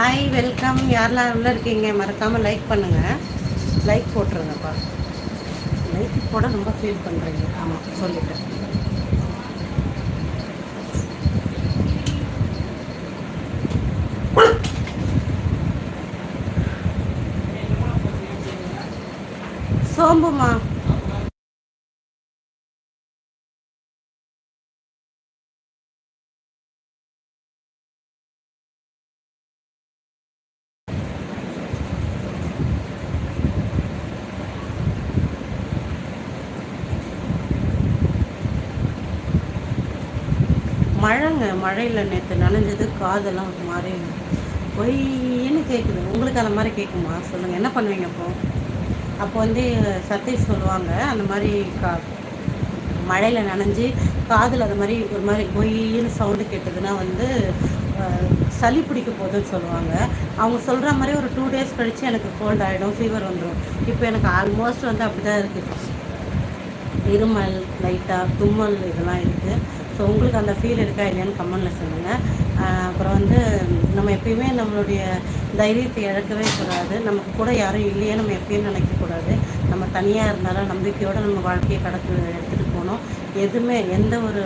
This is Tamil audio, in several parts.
ஹாய் வெல்கம் யாரெல்லாம் உள்ளே இருக்கீங்க மறக்காமல் லைக் பண்ணுங்கள் லைக் போட்டுருங்கப்பா. லைக் போட ரொம்ப ஃபீல் பண்ணுறீங்க ஆமாம் சொல்லிட்டேன். சோம்புமா? மழைங்க மழையில் நேற்று நனைஞ்சது காதெல்லாம் ஒரு மாதிரி பொய்ன்னு கேட்குது உங்களுக்கு அந்த மாதிரி கேட்குமா சொல்லுங்கள் என்ன பண்ணுவீங்க அப்போ? அப்போ வந்து சதீஷ் சொல்லுவாங்க அந்த மாதிரி கா மழையில் நனைஞ்சு காதில் அந்த மாதிரி ஒரு மாதிரி பொய்ன்னு சவுண்டு கேட்டதுன்னா வந்து சளி பிடிக்க போகுதுன்னு சொல்லுவாங்க. அவங்க சொல்கிற மாதிரி ஒரு டூ டேஸ் கழித்து எனக்கு கோல்ட் ஆகிடும் ஃபீவர் வந்துடும் இப்போ எனக்கு ஆல்மோஸ்ட் வந்து அப்படி தான் இருக்குது இருமல் லைட்டாக தும்மல் இதெல்லாம் இருக்குது ஸோ உங்களுக்கு அந்த ஃபீல் இருக்கா இல்லையான்னு கமெண்டில் சொல்லுங்கள் அப்புறம் வந்து நம்ம எப்பயுமே நம்மளுடைய தைரியத்தை இழக்கவே கூடாது. நமக்கு கூட யாரும் இல்லையே நம்ம எப்பயும் நினைக்கக்கூடாது நம்ம தனியாக இருந்தாலும் நம்பிக்கையோடு நம்ம வாழ்க்கையை கடத்து எடுத்துகிட்டு போகணும். எதுவுமே எந்த ஒரு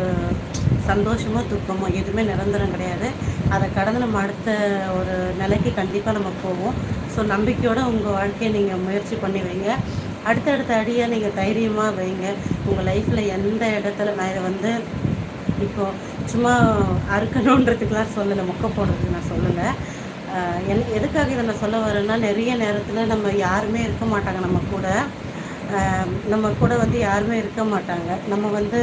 சந்தோஷமோ துக்கமோ எதுவுமே நிரந்தரம் கிடையாது. அதை கடந்து நம்ம அடுத்த ஒரு நிலைக்கு கண்டிப்பாக நம்ம போவோம். ஸோ நம்பிக்கையோடு உங்கள் வாழ்க்கையை நீங்கள் முயற்சி பண்ணி வைங்க. அடுத்தடுத்த அடியாக நீங்கள் தைரியமாக வைங்க. உங்கள் லைஃப்பில் எந்த இடத்துல நான் இதை வந்து இப்போது சும்மா அறுக்கணுன்றதுக்கெலாம் சொல்லலை மொக்க போடுறதுக்கு நான் சொல்லலை. என் எதுக்காக இதை நான் சொல்ல வரேன்னா நிறைய நேரத்தில் நம்ம யாருமே இருக்க மாட்டாங்க நம்ம கூட. நம்ம கூட வந்து யாருமே இருக்க மாட்டாங்க. நம்ம வந்து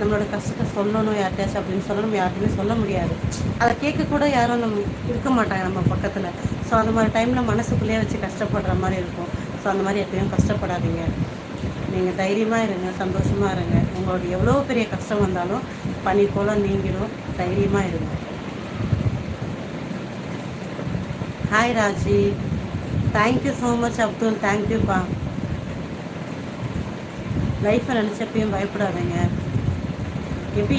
நம்மளோட கஷ்டத்தை சொல்லணும் யார்கிட்டயாச்சும் அப்படின்னு சொல்ல நம்ம யார்ட்டுமே சொல்ல முடியாது. அதை கேட்க கூட யாரும் நம்ம இருக்க மாட்டாங்க நம்ம பக்கத்தில். ஸோ அந்த மாதிரி டைமில் மனசுக்குள்ளேயே வச்சு கஷ்டப்படுற மாதிரி இருக்கும். ஸோ அந்த மாதிரி எப்பயும் கஷ்டப்படாதீங்க. நீங்கள் தைரியமாக இருங்க சந்தோஷமாக இருங்க. உங்களோட எவ்வளோ பெரிய கஷ்டம் வந்தாலும் பனி போல நீங்கிடும் தைரியமாக இருங்க. Hi Raji. Thank you so much Abdul. தேங்க்யூப்பா லைஃப்பை நினச்சப்பையும் பயப்படாதீங்க. எப்படி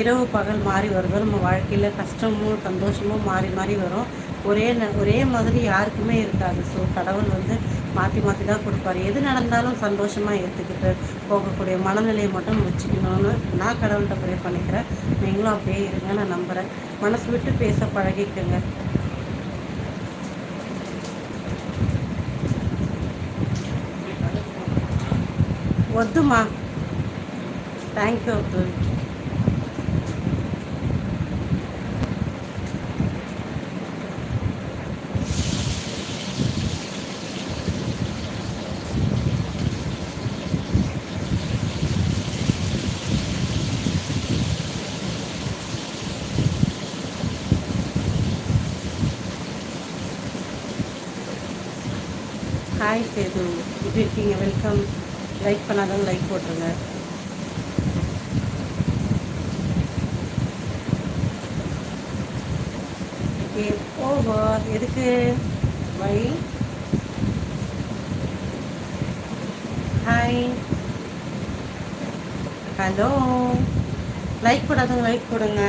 இரவு பகல் மாறி வருதோ நம்ம வாழ்க்கையில் கஷ்டமும் சந்தோஷமும் மாறி மாறி வரும் ஒரே ஒரே மாதிரி யாருக்குமே இருக்காது ஸோ கடவுள் வந்து மாற்றி மாற்றி தான் கொடுப்பாரு எது நடந்தாலும் சந்தோஷமாக ஏற்றுக்கிட்டு போகக்கூடிய மனநிலையை மட்டும் வச்சுக்கணும்னு நான் கடவுள்கிட்ட ப்ரே பண்ணிக்கிறேன் நீங்களும் அப்படியே இருங்க நான் நம்புகிறேன் மனசு விட்டு பேச பழகிக்கங்க వద్దుమా thank you Abdul hi Sethu எப்படி இருக்கீங்க வெல்கம் லைக் பண்ணாதவங்க லைக் போட்டுருங்க. ஓவர் எதுக்கு? வை ஹாய் ஹலோ லைக் போடாதவங்க லைக் போடுங்க.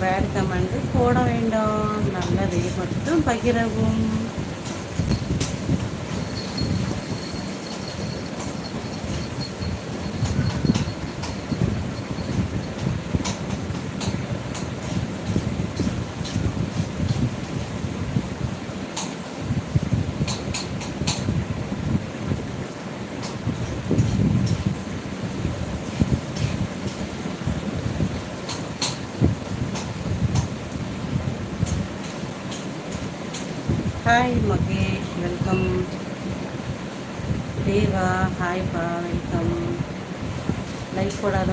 பேட் கமெண்ட் போட வேண்டாம். நல்லதை மட்டும் பகிரவும். ஹாய் மகேஷ் வெல்கம் தேவா ஹாய்ப்பா வெல்கம் லைஃப் போடாத